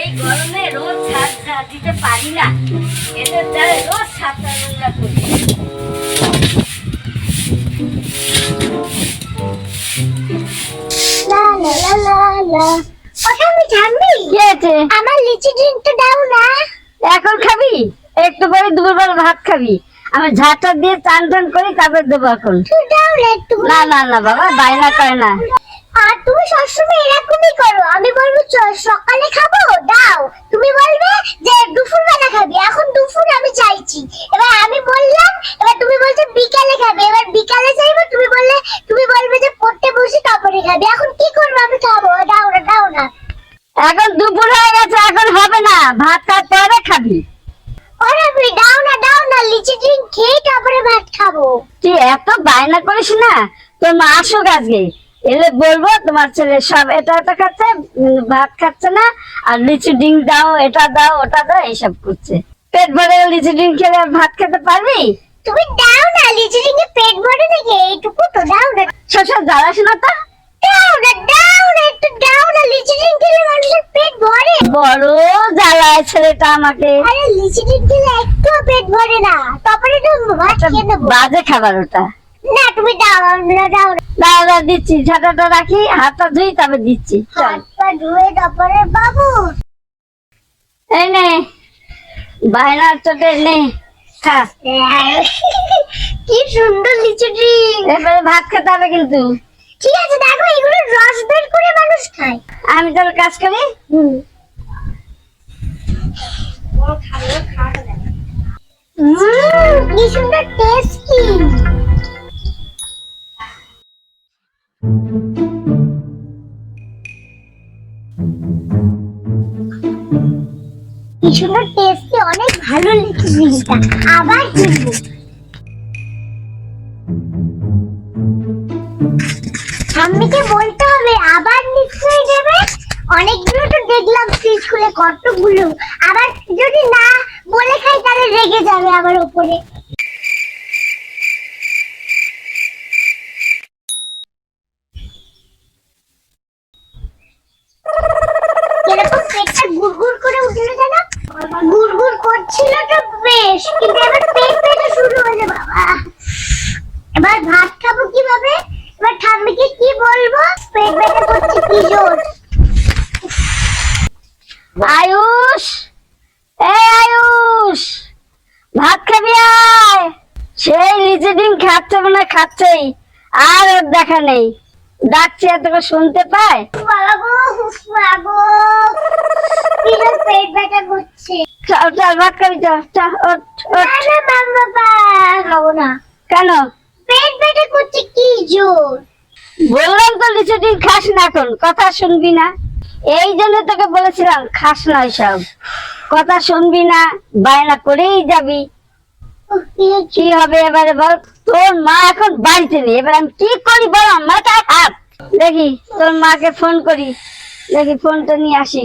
এই গরমে রোজ ছাদ দিতে পারি না। এদের দ্বারা রোজ ছাদটা নোংরা করি। আমার লিচি ড্রিঙ্কটা দাও না। এখন খাবি? একটু পরে দুপুরবেলা ভাত খাবি। আমি ঝাঁটা দিয়ে টান টান করি তারপর দেবো এখন। না না না বাবা বায়না করে না। আর তুমি সবসময় এরকমই করো। আমি বলব সকালে খাব? দাও। তুমি বলবে যে দুপুর বেলা খাবি। এখন দুপুর আমি চাইছি এবার আমি বললাম এবার তুমি বলছো বিকালে খাবে। এবার বিকালে চাইব তুমি বললে তুমি বলবে যে পড়তে বসে তারপরে খাবি। এখন কি করব? আমি খাব। দাও না দাও না। এখন দুপুর হয়ে গেছে এখন হবে না। ভাত খাওয়ার পরে খাবি। ওরে তুমি দাও না দাও না লিচি ড্রিঙ্ক খেয়ে তারপরে ভাত খাব। তুই এত বায়না করিস না। তোর মা আসুক আজকে। এলে বলব তোমার ছেলে সব এটা এটা খাচ্ছে ভাত খাচ্ছে না আর লিচু ডিম দাও এটা দাও ওটা দাও এইসব করছে। পেট ভরে লিচু ডিম খেলে ভাত খেতে পারবি? তুমি দাও না লিচি ড্রিঙ্কে পেট ভরে নাকি? এইটুকু তো দাও না। সবসময় জ্বালাস না তো। দাও না দাও না একটু দাও না লিচি ডিম খেলে মানুষের পেট ভরে। বড় জ্বালায় ছেলেটা আমাকে। আরে লিচি ডিম খেলে একটু পেট ভরে না। তারপরে তো ভাত খেয়ে নেব। বাজে খাবার ওটা। তুমি দাও না দাও। না দাদা দিচ্ছি। ঝাঁটাটা রাখি হাতটা ধুই তবে দিচ্ছি। চল। হাত ধুয়ে তারপরে বাবু। এই নে বায়নার চোটে নে খা। কি সুন্দর লিচি ড্রিঙ্ক এবারে ভাত খেতে হবে কিন্তু। ঠিক আছে দেখো এগুলো রস বের করে মানুষ খায়। আমি তাহলে কাজ করি? হুম। কি সুন্দর টেস্টি সুন্দর টেস্টি অনেক ভালো লেগেছে আবার কিনবো ঠাম্মিকে বলতে হবে, আবার নিশ্চয়ই দেবে? অনেকগুলো তো দেখলাম ফ্রিজ খুলে কতগুলো। আবার যদি না বলে খাই, তাহলে রেগে যাবে আমার উপরে এরকম পেটটা কেন করছিল তো বেশ, কিন্তু এবার পেট পেটে শুরু হয়েছে বাবা। এবার ভাত খাব কীভাবে? এবার ঠাম্মিকে কি বলব? পেট ব্যথা করছে, কি জোর। আয়ুষ! এই আয়ুষ! ভাত খাবি, আয়। সেই লিচি ডিম খাচ্ছে হয়, খাচ্ছেই। আর ওর দেখা নেই। ডাকছি করে শুনতে পায়? বাবা গো জোর পেট ব্যথা করছে। ভাত খাবি ওঠ ওঠ। খাব না। কেন? পেট ব্যথা করছে কি জোর? বললাম তো খাস না এখন কথা শুনবি না। এই জন্য তোকে বলেছিলাম খাস না সব কথা শুনবি না বায়না করেই যাবি। কি হবে এবারে বল? তোর মা এখন বাড়িতে নেই। এবার আমি কি করি বল? হাত। দেখি তোর মাকে ফোন করি। দেখি ফোনটা নিয়ে আসি।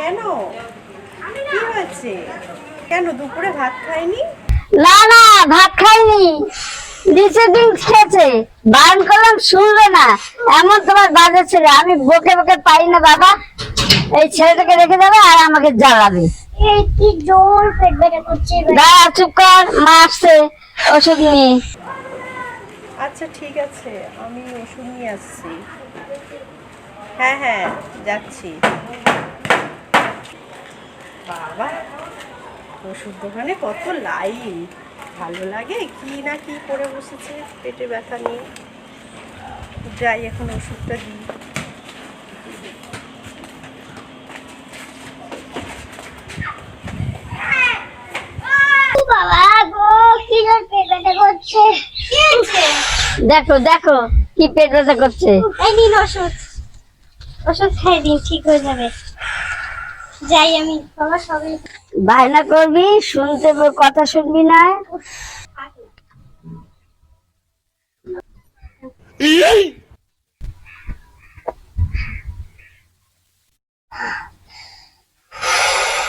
কেন? কি হয়েছে? কেন দুপুরে ভাত খায়নি না না ভাত খাইনি। নিচে ডিম খেয়েছে। বারণ করলাম শুনলো না। এমন তোমার বাজে ছেলে। আমি বকে বকে পাই না বাবা। এই ছেলেটাকে রেখে দেবে আর আমাকে জ্বালাবে। কি জোর পেট ব্যথা করছে দাঁড়া চুপ কর। মা আসছে ওষুধ নিয়ে। আচ্ছা ঠিক আছে। আমি ওষুধ নিয়ে আসছি। হ্যাঁ হ্যাঁ যাচ্ছি। বাবা। ওষুধ দোকানে কত লাইন। ভালো লাগে কি না কি করে বসেছে পেটে ব্যথা নিয়ে। যাই এখন ওষুধটা দিই। ও বাবা গো কি জোর পেট ব্যথা করছে। দেখো দেখো কি পেট ব্যথা করছে। এই নিন ওষুধ। ওষুধ খাই দিন ঠিক হয়ে যাবে। যাই আমি বাবা সবাই বায়না করবি, শুনতে কথা শুনবি না।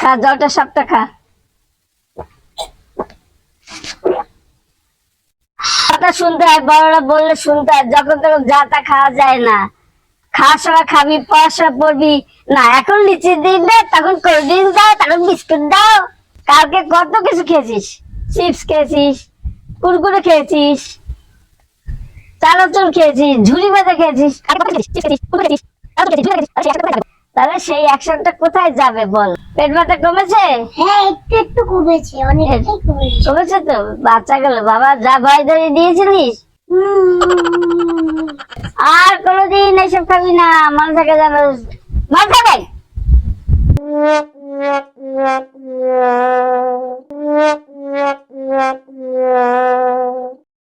খা, জলটা সবটা খা। কথা শুনতে হয়, বড়রা বললে শুনতে হয়, যখন তখন যা তা খাওয়া যায় না। খাওয়ার সময় খাবি পড়াশোনা পড়বি না এখন লিচি দিন দেয় তখন কোল্ড ড্রিঙ্ক দাও তখন বিস্কুট দাও। কালকে কত কিছু খেয়েছিস? চিপস খেয়েছিস কুরকুরে খেয়েছিস চানাচুর খেয়েছিস ঝুড়ি বেঁধে খেয়েছিস। তাহলে সেই 100 টাকা কোথায় যাবে? তাহলে সেই অ্যাকশনটা কোথায় যাবে বল? পেট ব্যথা কমেছে? হ্যাঁ একটু একটু কমেছে অনেকটাই কমেছে। কমেছে তো বাচ্চা গেল। বাবা যা ভয় ধরে দিয়েছিলিস। আর কোনোদিন এইসব খাবি না মনে থাকে বাজাবেন Yeah, yeah, yeah.